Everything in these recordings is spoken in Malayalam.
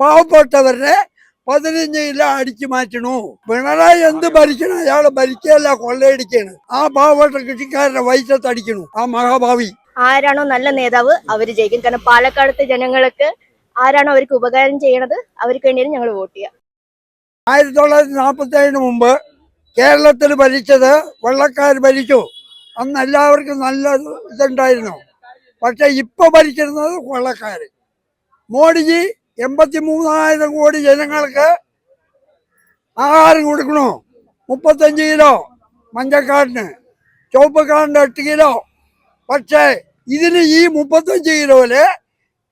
പാവപ്പെട്ടവരുടെ പതിനഞ്ച് കിലോ അടിച്ചു മാറ്റണു. പിണറായി എന്ത് ഭരിക്കണം? അയാൾ ഭരിക്കല്ല കൊള്ളയടിക്കാണ്. ആ പാവപ്പെട്ട കൃഷിക്കാരുടെ വയറ്റത്തടിക്കണു ആ മഹാഭാവി. ആരാണോ നല്ല നേതാവ് അവർ ജയിക്കും. കാരണം പാലക്കാടത്തെ ജനങ്ങൾക്ക് ആരാണോ അവർക്ക് ഉപകാരം ചെയ്യണത് അവർക്ക് വേണ്ടിയാണ് ഞങ്ങൾ വോട്ട് ചെയ്യുക. ആയിരത്തി തൊള്ളായിരത്തി നാൽപ്പത്തി ഏഴിന് മുമ്പ് കേരളത്തിൽ ഭരിച്ചത് വെള്ളക്കാർ ഭരിച്ചു. അന്ന് എല്ലാവർക്കും നല്ല ഇതുണ്ടായിരുന്നു. പക്ഷെ ഇപ്പൊ ഭരിച്ചിരുന്നത് വെള്ളക്കാർ മോഡിജി എൺപത്തി മൂന്നായിരം കോടി ജനങ്ങൾക്ക് ആഹാരം കൊടുക്കണോ? മുപ്പത്തഞ്ച് കിലോ മഞ്ഞക്കാടിന്. ചുവപ്പ് കാടിന് എട്ട് കിലോ. പക്ഷേ ഇതിന് ഈ മുപ്പത്തഞ്ച് കിലോയിൽ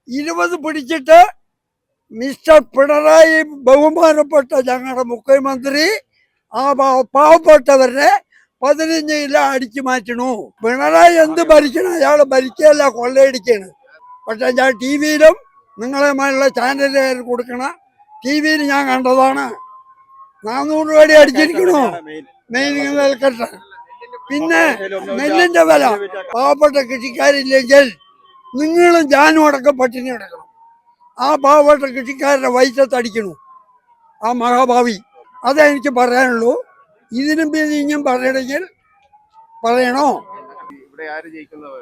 ഇരുപത് പിടിച്ചിട്ട് മിസ്റ്റർ പിണറായി ബഹുമാനപ്പെട്ട ഞങ്ങളുടെ മുഖ്യമന്ത്രി ആ പാവപ്പെട്ടവരെ പതിനഞ്ച് കിലോ അടിച്ചു മാറ്റണു? പിണറായി എന്ത് ഭരിക്കണം? അയാൾ ഭരിക്കല്ല കൊള്ളയടിക്കാണ്. പക്ഷെ ഞാൻ ടി വിയിലും നിങ്ങളുമായുള്ള ചാനലുകാർ കൊടുക്കണ. ടി വിയിൽ ഞാൻ കണ്ടതാണ്. നാനൂറ് രൂപയുടെ അടിച്ചിരിക്കണു? മെയിൻ വിലക്കട്ട പിന്നെ നെല്ലിന്റെ വില. പാവപ്പെട്ട കൃഷിക്കാരില്ലെങ്കിൽ നിങ്ങളും ഞാനും അടക്കം പട്ടിണി കിടക്കണം. ആ പാവപ്പെട്ട കൃഷിക്കാരുടെ വയറ്റത്തടിക്കണു ആ മഹാഭാവി. അതേ എനിക്ക് പറയാനുള്ളൂ. ഇതിനും പിന്നെ ഇനിയും പറയണമെങ്കിൽ പറയണോ? ഇവിടെ ആര് ജയിക്കുന്നത്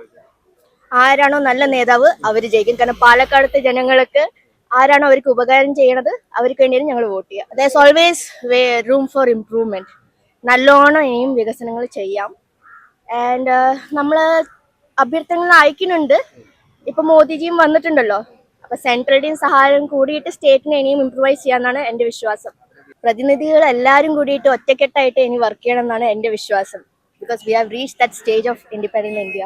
ആരാണോ നല്ല നേതാവ് അവർ ജയിക്കും. കാരണം പാലക്കാടത്തെ ജനങ്ങൾക്ക് ആരാണോ അവർക്ക് ഉപകാരം ചെയ്യണത് അവർക്ക് വേണ്ടിയാണ് ഞങ്ങൾ വോട്ട് ചെയ്യുക. There's always room for improvement നല്ലോണം ഇനിയും വികസനങ്ങൾ ചെയ്യാം. ആൻഡ് നമ്മൾ അഭ്യർത്ഥനകൾ അയക്കുന്നുണ്ട്. ഇപ്പൊ മോദിജിയും വന്നിട്ടുണ്ടല്ലോ. അപ്പൊ സെൻട്രലിന്റെയും സഹായം കൂടിയിട്ട് സ്റ്റേറ്റിനെ ഇനിയും ഇംപ്രൂവൈസ് ചെയ്യാന്നാണ് എന്റെ വിശ്വാസം. പ്രതിനിധികൾ എല്ലാവരും കൂടിയിട്ട് ഒറ്റക്കെട്ടായിട്ട് ഇനി വർക്ക് ചെയ്യണം എന്നാണ് എന്റെ വിശ്വാസം. Because we have reach that stage of independent India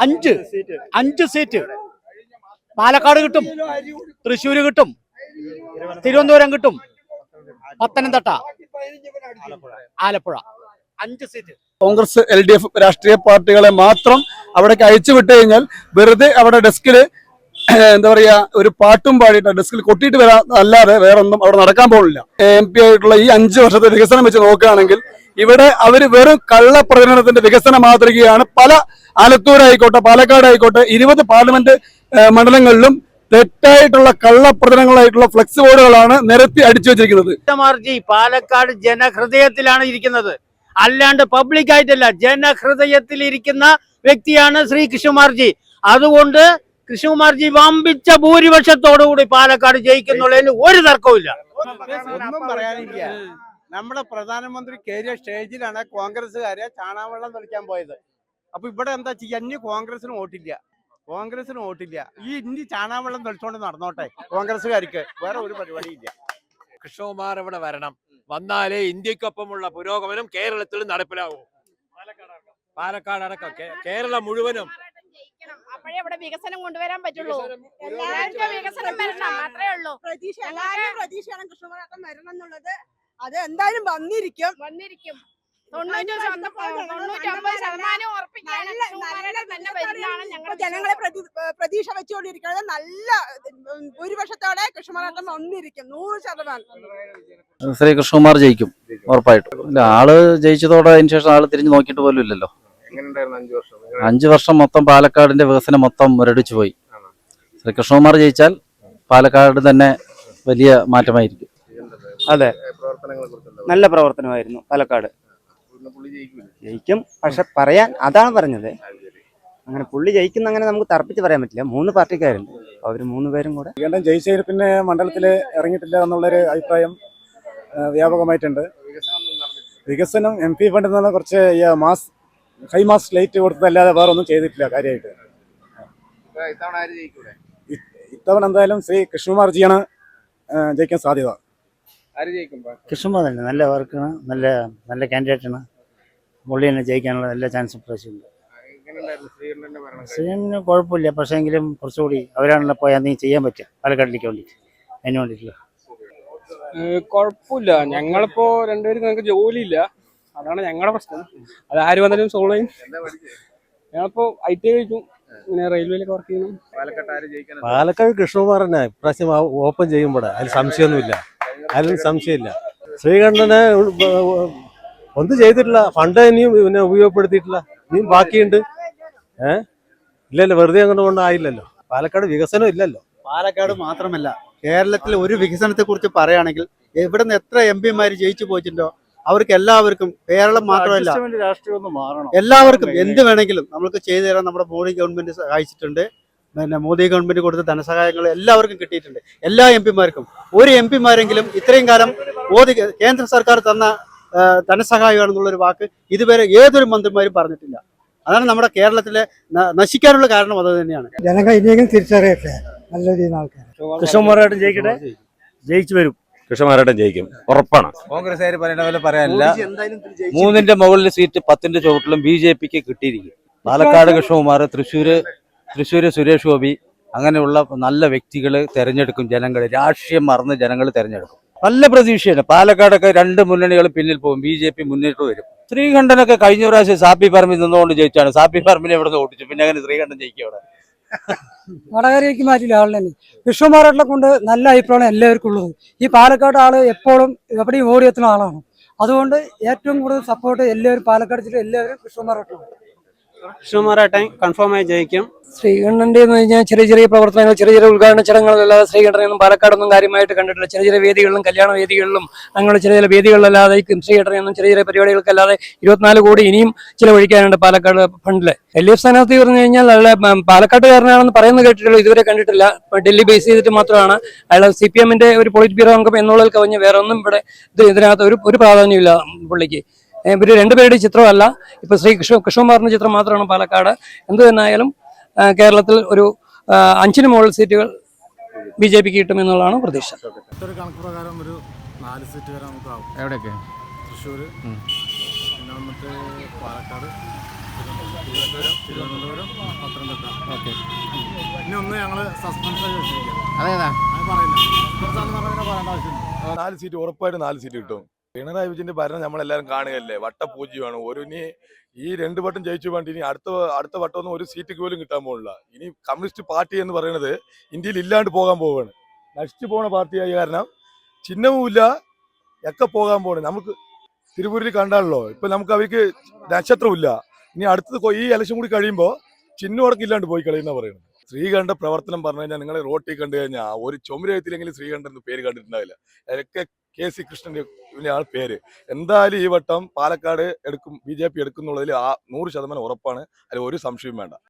അഞ്ച്. അഞ്ച് സീറ്റ്. പാലക്കാട് കിട്ടും. തൃശ്ശൂര് കിട്ടും. തിരുവനന്തപുരം കിട്ടും. പത്തനംതിട്ട. ആലപ്പുഴ. അഞ്ച് seat. Congress L D F രാഷ്ട്രീയ പാർട്ടികളെ മാത്രം അവിടേക്ക് അയച്ചു വിട്ടു കഴിഞ്ഞാൽ വെറുതെ അവിടെ ഡെസ്കിൽ എന്താ പറയാ ഒരു പാട്ടും പാടിയിട്ട് ഡെസ്കിൽ കൊട്ടിയിട്ട് വരാ അല്ലാതെ വേറൊന്നും അവിടെ നടക്കാൻ പോകുന്നില്ല എം പി ആയിട്ടുള്ള ഈ അഞ്ച് വർഷത്തെ വികസനം വെച്ച് നോക്കുകയാണെങ്കിൽ ഇവിടെ അവർ വെറും കള്ള പ്രചരണത്തിന്റെ വികസന മാതൃകയാണ് പല ആലത്തൂർ ആയിക്കോട്ടെ പാലക്കാട് ആയിക്കോട്ടെ ഇരുപത് പാർലമെന്റ് മണ്ഡലങ്ങളിലും തെറ്റായിട്ടുള്ള കള്ളപ്രചരണങ്ങളായിട്ടുള്ള ഫ്ലെക്സ് ബോർഡുകളാണ് നിരത്തി അടിച്ചു വെച്ചിരിക്കുന്നത്. മാർജി പാലക്കാട് ജനഹൃദയത്തിലാണ് ഇരിക്കുന്നത്. അല്ലാണ്ട് പബ്ലിക് ആയിട്ടല്ല ജനഹൃദയത്തിൽ ഇരിക്കുന്ന വ്യക്തിയാണ് ശ്രീ കൃഷ്ണകുമാർജി അതുകൊണ്ട് കൃഷ്ണകുമാർജി വമ്പിച്ച ഭൂരിപക്ഷത്തോടുകൂടി പാലക്കാട് ജയിക്കുന്നുള്ളതിന് ഒരു പറയാനില്ല. നമ്മുടെ പ്രധാനമന്ത്രി കയറിയ സ്റ്റേജിലാണ് കോൺഗ്രസ്സുകാരെ ചാണാവെള്ളം തെളിക്കാൻ പോയത്. അപ്പൊ ഇവിടെ എന്താ ചെയ്യാ? ഇനി കോൺഗ്രസിന് വോട്ടില്ല. കോൺഗ്രസിന് വോട്ടില്ല. ഈ ഇനി ചാണാവെള്ളം തെളിച്ചോണ്ട് നടന്നോട്ടെ കോൺഗ്രസ്സുകാർക്ക്. വേറെ ഒരു പരിപാടിയില്ല. കൃഷ്ണകുമാർ ഇവിടെ വരണം. വന്നാലേ ഇന്ത്യക്കൊപ്പമുള്ള പുരോഗമനം കേരളത്തിൽ നടപ്പിലാവൂ. പാലക്കാട് അടക്കം. കേരളം മുഴുവനും. അപ്പോഴേ ഇവിടെ വികസനം കൊണ്ടുവരാൻ പറ്റുള്ളൂ. എല്ലാവരുടെ എല്ലാവർക്കും വികസനം വരണം മാത്രമേ ഉള്ളൂ. പ്രതീക്ഷ എല്ലാവരും പ്രതീക്ഷയാണ് കൃഷ്ണകുമാർ വരണം എന്നുള്ളത് അത് എന്തായാലും വന്നിരിക്കും. വന്നിരിക്കും ജനങ്ങളെ പ്രതി- പ്രതീക്ഷ വെച്ചുകൊണ്ടിരിക്കുന്നത് നല്ല ഭൂരിപക്ഷത്തോടെ കൃഷ്ണമാട്ടം വന്നിരിക്കും. നൂറ് ശതമാനം. ശ്രീ കൃഷ്ണകുമാർ ജയിക്കും ഉറപ്പായിട്ടും. ആൾ ജയിച്ചതോടെ അതിന് ശേഷം ആൾ തിരിഞ്ഞു നോക്കിയിട്ട് പോലും ഇല്ലല്ലോ. അഞ്ചു വർഷം? മൊത്തം പാലക്കാടിന്റെ വികസനം മൊത്തം മുരടിച്ചു പോയി ശ്രീ കൃഷ്ണകുമാർ ജയിച്ചാൽ പാലക്കാട് തന്നെ വലിയ മാറ്റമായിരിക്കും. അതെ. നല്ല പ്രവർത്തനമായിരുന്നു പാലക്കാട്. ജയിക്കും. പക്ഷെ പറയാൻ അതാണ് പറഞ്ഞത്. അങ്ങനെ പുള്ളി ജയിക്കുന്ന അങ്ങനെ നമുക്ക് തർപ്പിച്ച് പറയാൻ പറ്റില്ല. മൂന്ന് പാർട്ടിക്കാരുണ്ട്. അവർ മൂന്ന് പേരും കൂടെ. വീണ്ടും ജയിച്ചതിൽ പിന്നെ മണ്ഡലത്തിൽ ഇറങ്ങിയിട്ടില്ല എന്നുള്ളൊരു അഭിപ്രായം വ്യാപകമായിട്ടുണ്ട്. വികസനം എം പി ഫണ്ടിൽ നിന്ന് കുറച്ച് മാസ് ഹൈ മാസ് ലൈറ്റ് കൊടുത്തതല്ലാതെ വേറെ ഒന്നും ചെയ്തിട്ടില്ല കാര്യമായിട്ട്. ഇത്തവണ എന്തായാലും ശ്രീ കൃഷ്ണകുമാർജിയാണ് ജയിക്കാൻ സാധ്യത. ആര് ജയിക്കും? തന്നെ. നല്ല വർക്കാണ്. നല്ല നല്ല കാൻഡിഡേറ്റ് ആണ്. പുള്ളി തന്നെ ജയിക്കാനുള്ള എല്ലാ ചാൻസും പ്രാവശ്യമുണ്ട് ശ്രീകണ്ഠന് കുഴപ്പമില്ല. പക്ഷേ എങ്കിലും കുറച്ചുകൂടി അവരാണല്ലോ പോയാൽ നീ ചെയ്യാൻ പറ്റുക. പാലക്കാട്ടിലേക്ക് വേണ്ടിയിട്ട്. അതിന് വേണ്ടിയിട്ടുള്ള. കുഴപ്പമില്ല. ഞങ്ങളിപ്പോ രണ്ടുപേരും ഞങ്ങൾക്ക് ജോലിയില്ല. അതാണ് ഞങ്ങളുടെ പ്രശ്നം. അത് ആര് വന്നാലും സോൾവ് ചെയ്യും. ഞങ്ങളിപ്പോ ഐ ടി കഴിക്കും. ഇങ്ങനെ റെയിൽവേയിലൊക്കെ വർക്ക് ചെയ്യുന്നു പാലക്കാട് ആര് ജയിക്കാൻ പാലക്കാട് കൃഷ്ണകുമാർ തന്നെ ഇപ്രാവശ്യം ഓപ്പൺ ചെയ്യുമ്പോഴാണ് അതിൽ സംശയമൊന്നുമില്ല. അതിലും സംശയമില്ല. ശ്രീകണ്ഠന് ഒന്നും ചെയ്തിട്ടില്ല. ഫണ്ട് ഇനിയും പിന്നെ ഉപയോഗപ്പെടുത്തിയിട്ടില്ല. ഇനിയും ബാക്കിയുണ്ട്. ഏഹ് ഇല്ലല്ലോ വെറുതെ അങ്ങോട്ട് കൊണ്ടായില്ലല്ലോ പാലക്കാട് വികസനം ഇല്ലല്ലോ. പാലക്കാട് മാത്രമല്ല കേരളത്തിലെ ഒരു വികസനത്തെ കുറിച്ച് പറയുകയാണെങ്കിൽ ഇവിടുന്ന് എത്ര എം പിമാർ ജയിച്ചു പോയിട്ടുണ്ടോ? അവർക്ക് എല്ലാവർക്കും കേരളം മാത്രമല്ല രാഷ്ട്രീയം ഒന്ന് മാറണം. എല്ലാവർക്കും എന്ത് വേണമെങ്കിലും നമ്മൾക്ക് ചെയ്തു തരാൻ നമ്മുടെ മോദി ഗവൺമെന്റ് സഹായിച്ചിട്ടുണ്ട്. പിന്നെ മോദി ഗവൺമെന്റ് കൊടുത്ത ധനസഹായങ്ങൾ എല്ലാവർക്കും കിട്ടിയിട്ടുണ്ട്. എല്ലാ എം പിമാർക്കും. ഒരു എം പിമാരെങ്കിലും ഇത്രയും കാലം മോദി കേന്ദ്ര സർക്കാർ തന്ന ധനസഹായമാണെന്നുള്ള ധനസഹായമാണെന്നുള്ളൊരു വാക്ക് ഇതുവരെ ഏതൊരു മന്ത്രിമാരും പറഞ്ഞിട്ടില്ല. അതാണ് നമ്മുടെ കേരളത്തിലെ നശിക്കാനുള്ള കാരണം അത് തന്നെയാണ്. ജനങ്ങൾ ഇനിയെങ്കിലും തിരിച്ചറിയട്ടെ? നല്ല രീതിയിൽ ആൾക്കാർ ജയിക്കട്ടെ? ജയിച്ചു വരും. കൃഷ്ണമാരാട്ടം ജയിക്കും. ഉറപ്പാണ്. കോൺഗ്രസ് പറയുന്ന പോലെ പറയാനില്ല. മൂന്നിന്റെ മുകളിൽ സീറ്റ് പത്തിന്റെ ചുവട്ടിലും ബി ജെ പിക്ക് കിട്ടിയിരിക്കും. പാലക്കാട് കൃഷ്ണകുമാർ തൃശ്ശൂര് തൃശ്ശൂര് സുരേഷ് ഗോപി അങ്ങനെയുള്ള നല്ല വ്യക്തികൾ തിരഞ്ഞെടുക്കും ജനങ്ങൾ രാഷ്ട്രീയം മറന്ന് ജനങ്ങൾ തെരഞ്ഞെടുക്കും. നല്ല പ്രതീക്ഷയാണ്. പാലക്കാടൊക്കെ രണ്ട് മുന്നണികൾ പിന്നിൽ പോകും ബി ജെ പി മുന്നിട്ട് വരും. ശ്രീകണ്ഠനൊക്കെ കഴിഞ്ഞ പ്രാവശ്യം സാപ്പി പറമ്പിൽ നിന്നുകൊണ്ട് ജയിച്ചാണ്. സാപ്പി പറമ്പിനെ ഇവിടെ നിന്ന് ഓടിച്ചു? പിന്നെ അങ്ങനെ ശ്രീകണ്ഠൻ ജയിക്കും അവിടെ. വടകരയ്ക്ക് മാറ്റില്ല ആളിനെ കൃഷ്ണമാരാട്ടിനെ കൊണ്ട് നല്ല അഭിപ്രായമാണ് എല്ലാവർക്കും ഉള്ളത്. ഈ പാലക്കാട് ആൾ എപ്പോഴും എവിടെയും ഓടിയെത്തുന്ന ആളാണ്. അതുകൊണ്ട് ഏറ്റവും കൂടുതൽ സപ്പോർട്ട് എല്ലാവരും പാലക്കാട് ജില്ല എല്ലാവരും കൃഷ്ണമാരാട്ടാണ് കൃഷ്ണമാരാട്ടൻ കൺഫേമായി ജയിക്കും. ശ്രീകണ്ഠന്റെ എന്ന് ചെറിയ ചെറിയ പ്രവർത്തനങ്ങൾ ചെറിയ ചെറിയ ഉദ്ഘാടന ചടങ്ങുകളല്ലാതെ ശ്രീകണ്ഠനൊന്നും പാലക്കാടൊന്നും കാര്യമായിട്ട് കണ്ടിട്ടില്ല. ചെറിയ ചെറിയ വേദികളിലും കല്യാണ വേദികളിലും അങ്ങനെയുള്ള ചെറിയ ചില വേദികളിലല്ലാതെ ഈ ശ്രീകണ്ഠനൊന്നും ചെറിയ ചെറിയ പരിപാടികൾക്കല്ലാതെ ഇരുപത്തിനാല് കോടി ഇനിയും ചിലവഴിക്കാനുണ്ട് പാലക്കാട് ഫണ്ടിൽ. എൽ ഡി എഫ് സ്ഥാനാർത്ഥി പറഞ്ഞു കഴിഞ്ഞാൽ അയാളെ പാലക്കാട്ടുകാരനാണെന്ന് പറയുന്നത് കേട്ടിട്ടുള്ളൂ. ഇതുവരെ കണ്ടിട്ടില്ല. ഡൽഹി ബേസ് ചെയ്തിട്ട് മാത്രമാണ്. അയാൾ സി പി എമ്മിന്റെ ഒരു പൊളിറ്റ് ബ്യൂറോ അംഗം എന്നുള്ളതിൽ കവിഞ്ഞ് വേറെ ഒന്നും ഇവിടെ ഇത് ഇതിനകത്ത് ഒരു ഒരു പ്രാധാന്യമില്ല പുള്ളിക്ക്. ഏ, ഇവർ രണ്ടുപേരുടെ ചിത്രമല്ല. ഇപ്പൊ ശ്രീ കൃഷ്ണ കൃഷ്ണകുമാറിന്റെ ചിത്രം മാത്രമാണ് പാലക്കാട്. എന്തു തന്നെയായാലും കേരളത്തിൽ ഒരു അഞ്ചിന് മുകളിൽ സീറ്റുകൾ ബി ജെ പിക്ക് കിട്ടുമെന്നുള്ളതാണ് പ്രതീക്ഷ. ഒരു കണക്ക് പ്രകാരം ഒരു നാല് സീറ്റ് വരെ നമുക്ക് ആവും. എവിടെയൊക്കെ? തൃശ്ശൂർ പിന്നെ വന്നിട്ട് പാലക്കാട് തിരുവനന്തപുരം തിരുവനന്തപുരം പത്തനംതിട്ട. ഓക്കെ. ഇനി ഒന്ന് ഞങ്ങൾ സസ്പെൻസ് അതേതാ? പറഞ്ഞാൽ പറയേണ്ട ആവശ്യമില്ല. നാല് സീറ്റ് ഉറപ്പായിട്ട് നാല് സീറ്റ് കിട്ടും. പിണറായി വിജയന്റെ ഭരണം നമ്മളെല്ലാരും കാണുകയല്ലേ? വട്ടപൂജ്യമാണ്. ഒരു ഇനി ഈ രണ്ട് വട്ടം ജയിച്ചു വേണ്ടി ഇനി അടുത്ത അടുത്ത വട്ടമൊന്നും ഒരു സീറ്റ് പോലും കിട്ടാൻ പോകുന്നില്ല ഇനി കമ്മ്യൂണിസ്റ്റ് പാർട്ടി എന്ന് പറയുന്നത് ഇന്ത്യയിൽ ഇല്ലാണ്ട് പോകാൻ പോവുകയാണ് നശിച്ചു പോണ പാർട്ടിയായ കാരണം ചിഹ്നവുമില്ല ഒക്കെ പോകാൻ പോകണം നമുക്ക് തിരുപ്പൂരിൽ കണ്ടാണല്ലോ. ഇപ്പൊ നമുക്ക് അവർക്ക് നക്ഷത്രമില്ല ഇനി അടുത്തത് ഈ ഇലക്ഷൻ കൂടി കഴിയുമ്പോൾ ചിഹ്നം അടക്കം ഇല്ലാണ്ട് പോയി കളയുന്ന പറയുന്നത്. ശ്രീകണ്ഠ പ്രവർത്തനം പറഞ്ഞു കഴിഞ്ഞാൽ നിങ്ങളെ റോട്ടിൽ കണ്ടു കഴിഞ്ഞാൽ ഒരു ചുമരെഴുത്തിലെങ്കിലും ശ്രീകണ്ഠൻ പേര് കണ്ടിട്ടുണ്ടാവില്ല. അതൊക്കെ കെ സി കൃഷ്ണന്റെ ആൾ പേര്. എന്തായാലും ഈ വട്ടം പാലക്കാട് എടുക്കും ബി ജെ പി എടുക്കുന്നുള്ളതിൽ ആ നൂറ് ശതമാനം ഉറപ്പാണ്. അതിൽ ഒരു സംശയവും വേണ്ട.